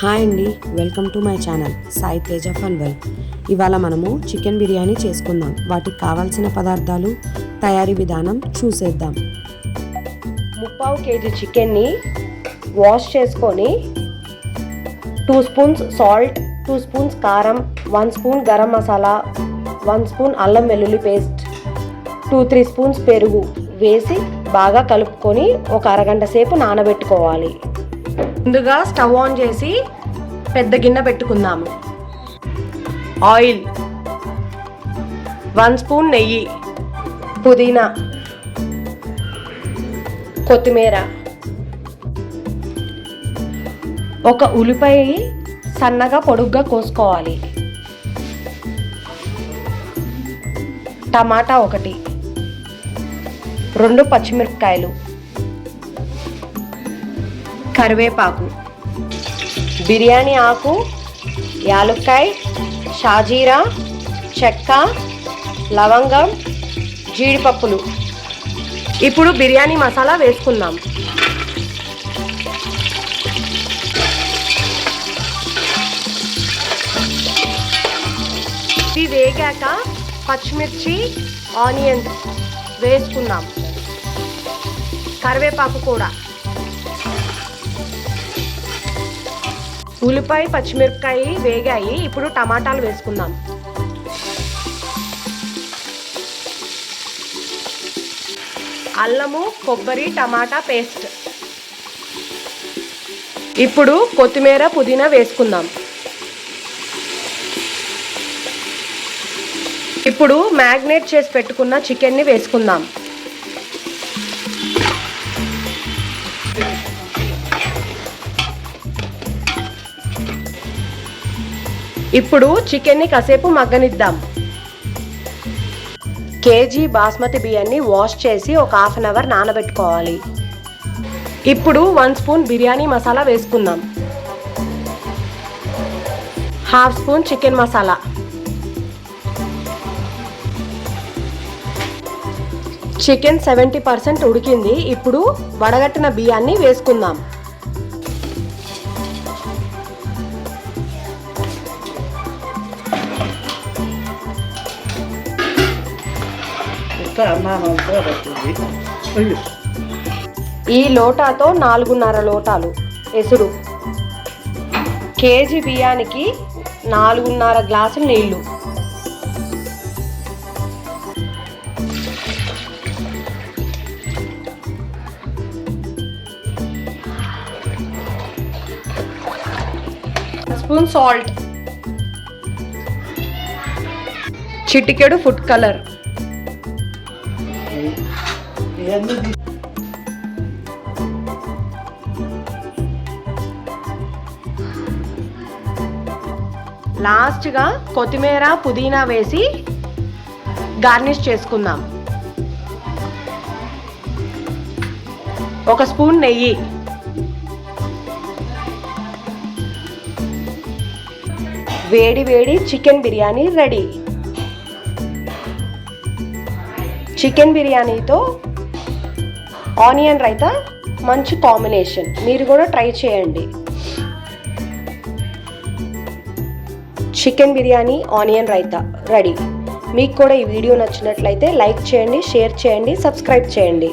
Hi అండి welcome to my channel Sai Teja fun well ఇవాళ మనము చికెన్ బిర్యానీ చేసుకుందాం. వాటికి కావాల్సిన పదార్థాలు తయారీ విధానం చూసేద్దాం. ముప్పావు కేజీ చికెన్ని వాష్ చేసుకొని two spoons salt two spoons కారం one spoon garam masala one spoon అల్లం వెల్లుల్లి పేస్ట్ టూ త్రీ స్పూన్స్ పెరుగు వేసి బాగా కలుపుకొని ఒక అరగంట సేపు నానబెట్టుకోవాలి. ముందుగా స్టవ్ ఆన్ చేసి పెద్ద గిన్నె పెట్టుకుందాము. ఆయిల్. వన్ స్పూన్ నెయ్యి. పుదీనా. కొత్తిమీర. ఒక ఉల్లిపాయ సన్నగా పొడుగ్గా కోసుకోవాలి. టమాటా ఒకటి. రెండు పచ్చిమిరపకాయలు. కరివేపాకు. బిర్యానీ ఆకు యాలుక్కాయ షాజీరా చెక్క లవంగం జీడిపప్పులు. ఇప్పుడు బిర్యానీ మసాలా వేసుకుందాం. ఇది వేగాక పచ్చిమిర్చి ఆనియన్స్ వేసుకుందాం. కరివేపాకు కూడా. ఉల్లిపాయ పచ్చిమిరపకాయ వేగాయి. ఇప్పుడు టమాటాలు వేసుకుందాం. అల్లము కొబ్బరి టమాటా పేస్ట్. ఇప్పుడు కొత్తిమీర పుదీనా వేసుకుందాం. ఇప్పుడు మ్యాగ్నేట్ చేసి పెట్టుకున్న చికెన్ని వేసుకుందాం. ఇప్పుడు చికెన్ని కాసేపు మగ్గనిద్దాం. కేజీ బాస్మతి బియ్యాన్ని వాష్ చేసి ఒక హాఫ్ అన్ అవర్ నానబెట్టుకోవాలి. ఇప్పుడు వన్ స్పూన్ బిర్యానీ మసాలా వేసుకుందాం. Half spoon chicken masala. Chicken seventy percent ఉడికింది. ఇప్పుడు వడగట్టిన బియ్యాన్ని వేసుకుందాం. ఈ లోటాతో నాలుగున్నర లోటాలు. ఎసురు కేజీ బియ్యానికి నాలుగున్నర గ్లాసులు నీళ్ళు. Spoon salt. చిటికెడు ఫుడ్ కలర్. లాస్ట్గా కొత్తిమీర పుదీనా వేసి గార్నిష్ చేసుకుందాం. ఒక స్పూన్ నెయ్యి. వేడి వేడి చికెన్ బిర్యానీ రెడీ. చికెన్ బిర్యానీతో ఆనియన్ రైతా మంచి కాంబినేషన్. మీరు కూడా ట్రై చేయండి. Chicken biryani onion raita. Ready. మీకు కూడా ఈ వీడియో నచ్చినట్లయితే లైక్ చేయండి షేర్ చేయండి సబ్స్క్రైబ్ చేయండి.